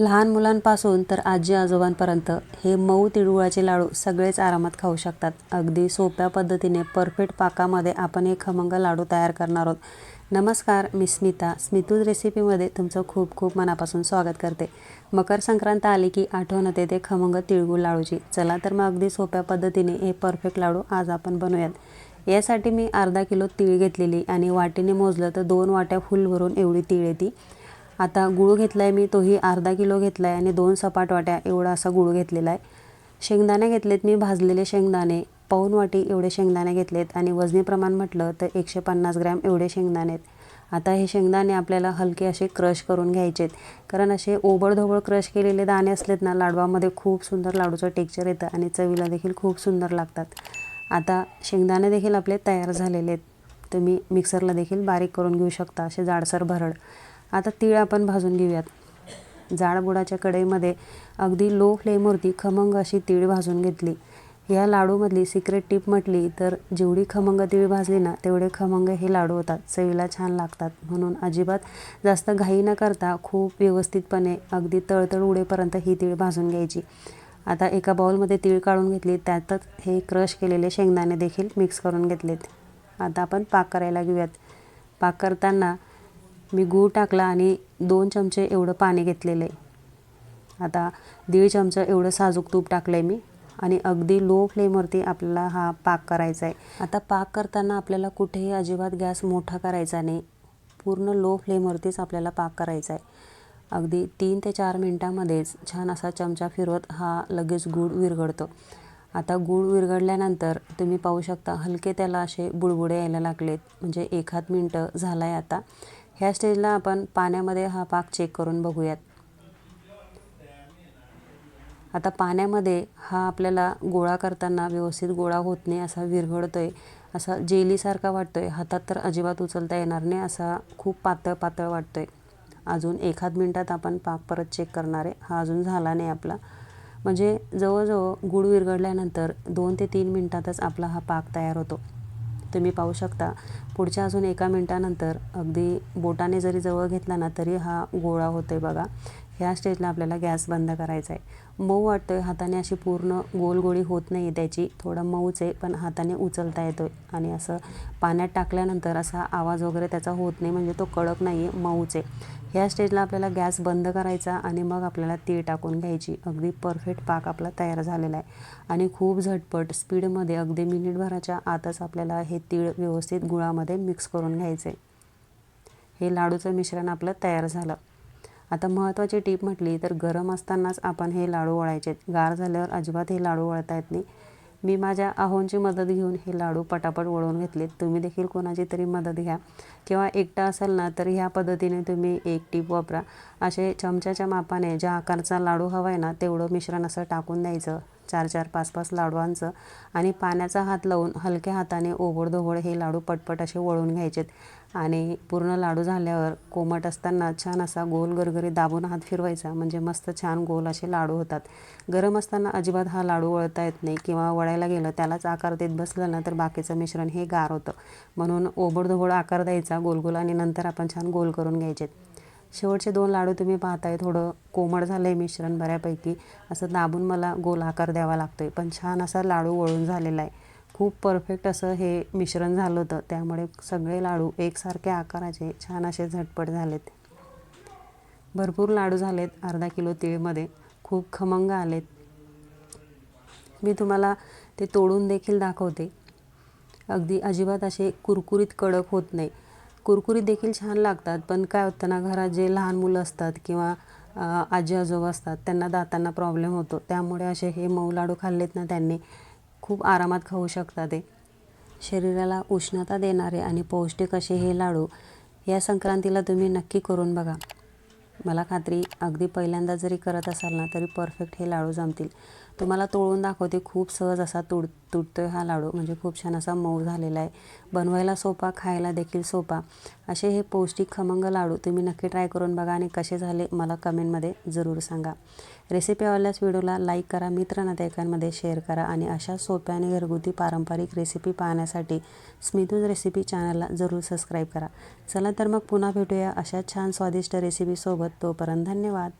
लहान मुलांपासून तर आजी आजोबांपर्यंत हे मऊ तिळगुळाचे लाडू सगळेच आरामात खाऊ शकतात. अगदी सोप्या पद्धतीने परफेक्ट पाकामध्ये आपण हे खमंग लाडू तयार करणार आहोत. नमस्कार मी स्मिता. स्मितूज रेसिपीमध्ये तुमचं खूप खूप मनापासून स्वागत करते. मकर संक्रांत आली की आठवण येते ते खमंग तिळगुळ लाडूची. चला तर मग अगदी सोप्या पद्धतीने हे परफेक्ट लाडू आज आपण बनवूयात. यासाठी मी अर्धा किलो तीळ घेतलेली आणि वाटीने मोजलं तर दोन वाट्या फुल भरून एवढी तीळ येते. आता गूळ घेतला आहे मी तोही अर्धा किलो घेतला आहे आणि दोन सपाट वाट्या एवढा असा गूळ घेतलेला आहे. शेंगदाणे घेतलेत मी भाजलेले शेंगदाणे पाऊन वाटी एवढे शेंगदाणे घेतलेत आणि वजनी प्रमाण म्हटलं तर एकशे पन्नास ग्रॅम एवढे शेंगदाणे आहेत. आता हे शेंगदाणे आपल्याला हलके असे क्रश करून घ्यायचे आहेत. कारण असे ओबडधोबड क्रश केलेले दाणे असलेत ना लाडवामध्ये खूप सुंदर लाडूचं टेक्चर येतं आणि चवीला देखील खूप सुंदर लागतात. आता शेंगदाणे देखील आपले तयार झालेले आहेत. तुम्ही मिक्सरला देखील बारीक करून घेऊ शकता असे जाडसर भरड. आता तीळ आपण भाजून घेऊयात. जाड बुडाच्या कढईमध्ये अगदी लो फ्लेमवरती खमंग अशी तीळ भाजून घेतली. या लाडूमधली सिक्रेट टीप म्हटली तर जेवढी खमंग तीळ भाजली ना तेवढे खमंग हे लाडू होतात. चवीला छान लागतात. म्हणून अजिबात जास्त घाई न करता खूप व्यवस्थितपणे अगदी तळतळ उडेपर्यंत ही तीळ भाजून घ्यायची. आता एका बाउलमध्ये तीळ काढून घेतली. त्यातच हे क्रश केलेले शेंगदाणे देखील मिक्स करून घेतलेत. आता आपण पाक करायला घेऊयात. पाक करताना मी गूळ टाकला आणि दोन चमचे एवढं पाणी घेतलेलं आहे. आता दीड चमचं एवढं साजूक तूप टाकलं आहे मी आणि अगदी लो फ्लेमवरती आपल्याला हा पाक करायचा आहे. आता पाक करताना आपल्याला कुठेही अजिबात गॅस मोठा करायचा नाही. पूर्ण लो फ्लेमवरतीच आपल्याला पाक करायचा आहे. अगदी तीन ते चार मिनटामध्येच छान असा चमचा फिरवत हा लगेच गूळ विरघळतो. आता गूळ विरघळल्यानंतर तुम्ही पाहू शकता हलके त्याला असे बुडबुडे यायला लागलेत. म्हणजे एक हात मिनटं झालं आहे आता. ह्या स्टेजला आपण पाण्यामध्ये हा पाक चेक करून बघूयात. आता पाण्यामध्ये हा आपल्याला गोळा करताना व्यवस्थित गोळा होत नाही असा विरघळतो आहे असा जेलीसारखा वाटतो आहे हातात तर अजिबात उचलता येणार नाही असा खूप पातळ पातळ वाटतो आहे अजून एखाद मिनटात आपण पाक परत चेक करणार आहे. हा अजून झाला नाही आपला. म्हणजे जवळजवळ गूळ विरघळल्यानंतर दोन ते तीन मिनटातच आपला हा पाक तयार होतो. तुम्ही पाहू शकता. पुढच्या अजून एका मिनटानंतर अगदी बोटाने जरी जवळ घेतला ना तरी हा गोळा होतो आहे बघा. ह्या स्टेजला आपल्याला गॅस बंद करायचा आहे. मऊ वाटतो आहे हाताने अशी पूर्ण गोलगोळी होत नाही आहे त्याची. थोडं मऊच आहे पण हाताने उचलता येतो आहे आणि असं पाण्यात टाकल्यानंतर असा आवाज वगैरे त्याचा होत नाही म्हणजे तो कडक नाही आहे मऊच आहे. ह्या स्टेजला आपल्याला गॅस बंद करायचा आणि मग आपल्याला तीळ टाकून घ्यायची. अगदी परफेक्ट पाक आपला तयार झालेला आहे. आणि खूप झटपट स्पीडमध्ये अगदी मिनिटभराच्या आतच आपल्याला हे तीळ व्यवस्थित गुळामध्ये मिक्स करून घ्यायचे हे लाडूचं मिश्रण आपलं तयार झालं. आता महत्त्वाची टीप म्हटली तर गरम असतानाच आपण हे लाडू वळायचे. गार झाल्यावर अजिबात हे लाडू वळता येत नाही. मी माझ्या आहोंची मदत घेऊन हे लाडू पटापट वळवून घेतलेत तुम्ही देखील कोणाची तरी मदत घ्या. किंवा एकटा असाल ना तर ह्या पद्धतीने तुम्ही एक टीप वापरा. असे चमच्याच्या मापाने ज्या आकारचा लाडू हवा आहे ना तेवढं मिश्रण असं टाकून द्यायचं. चार चार पाच पाच लाडवांचं आणि पाण्याचा हात लावून हलक्या हाताने ओबडधोबड हे लाडू पटपट असे वळून घ्यायचेत. आणि पूर्ण लाडू झाल्यावर कोमट असताना छान असा गोल गरगरी दाबून हात फिरवायचा. म्हणजे मस्त छान गोल असे लाडू होतात. गरम असताना अजिबात हा लाडू वळता येत नाही किंवा वळायला गेलं त्यालाच आकार देत बसलं ना तर बाकीचं मिश्रण हे गार होतं. म्हणून ओबडधोबड आकार द्यायचा गोल आणि नंतर आपण छान गोल करून घ्यायचेत. शेवटचे दोन लाडू तुम्ही पाहताय थोडं कोमट झालं आहे मिश्रण बऱ्यापैकी. असं दाबून मला गोल आकार द्यावा लागतो आहे पण छान असा लाडू वळून झालेला आहे. खूप परफेक्ट असं हे मिश्रण झालं होतं. त्यामुळे सगळे लाडू एकसारख्या आकाराचे छान असे झटपट झालेत. भरपूर लाडू झालेत अर्धा किलो तिळमध्ये. खूप खमंग आलेत. मी तुम्हाला ते तोडून देखील दाखवते. अगदी अजिबात असे कुरकुरीत कडक होत नाही. कुरकुरीत देखील छान लागतात पण काय होतं ना घरात जे लहान मुलं असतात किंवा आजी आजोबा असतात त्यांना दातांना प्रॉब्लेम होतो. त्यामुळे असे हे मऊ लाडू खाल्लेत ना त्यांनी खूप आरामात खाऊ शकतात ते. शरीराला उष्णता देणारे आणि पौष्टिक असे हे लाडू या संक्रांतीला तुम्ही नक्की करून बघा. मला खात्री अगदी पहिल्यांदा जरी करत असाल ना तरी परफेक्ट हे लाडू जमतील. तुम्हाला तोडून दाखवते खूप सहज असा तुड तुटतो आहे हा लाडू. म्हणजे खूप छान असा मऊ झालेला आहे. बनवायला सोपा खायला देखील सोपा. असे हे पौष्टिक खमंग लाडू तुम्ही नक्की ट्राय करून बघा आणि कसे झाले मला कमेंटमध्ये जरूर सांगा. रेसिपी आवडल्यास व्हिडिओला लाईक करा मित्र नातेवाईकांमध्ये शेअर करा आणि अशा सोप्या आणि घरगुती पारंपरिक रेसिपी पाहण्यासाठी स्मितूज रेसिपी चॅनलला जरूर सबस्क्राईब करा. चला तर मग पुन्हा भेटूया अशा छान स्वादिष्ट रेसिपीसोबत तोपर्यंत धन्यवाद.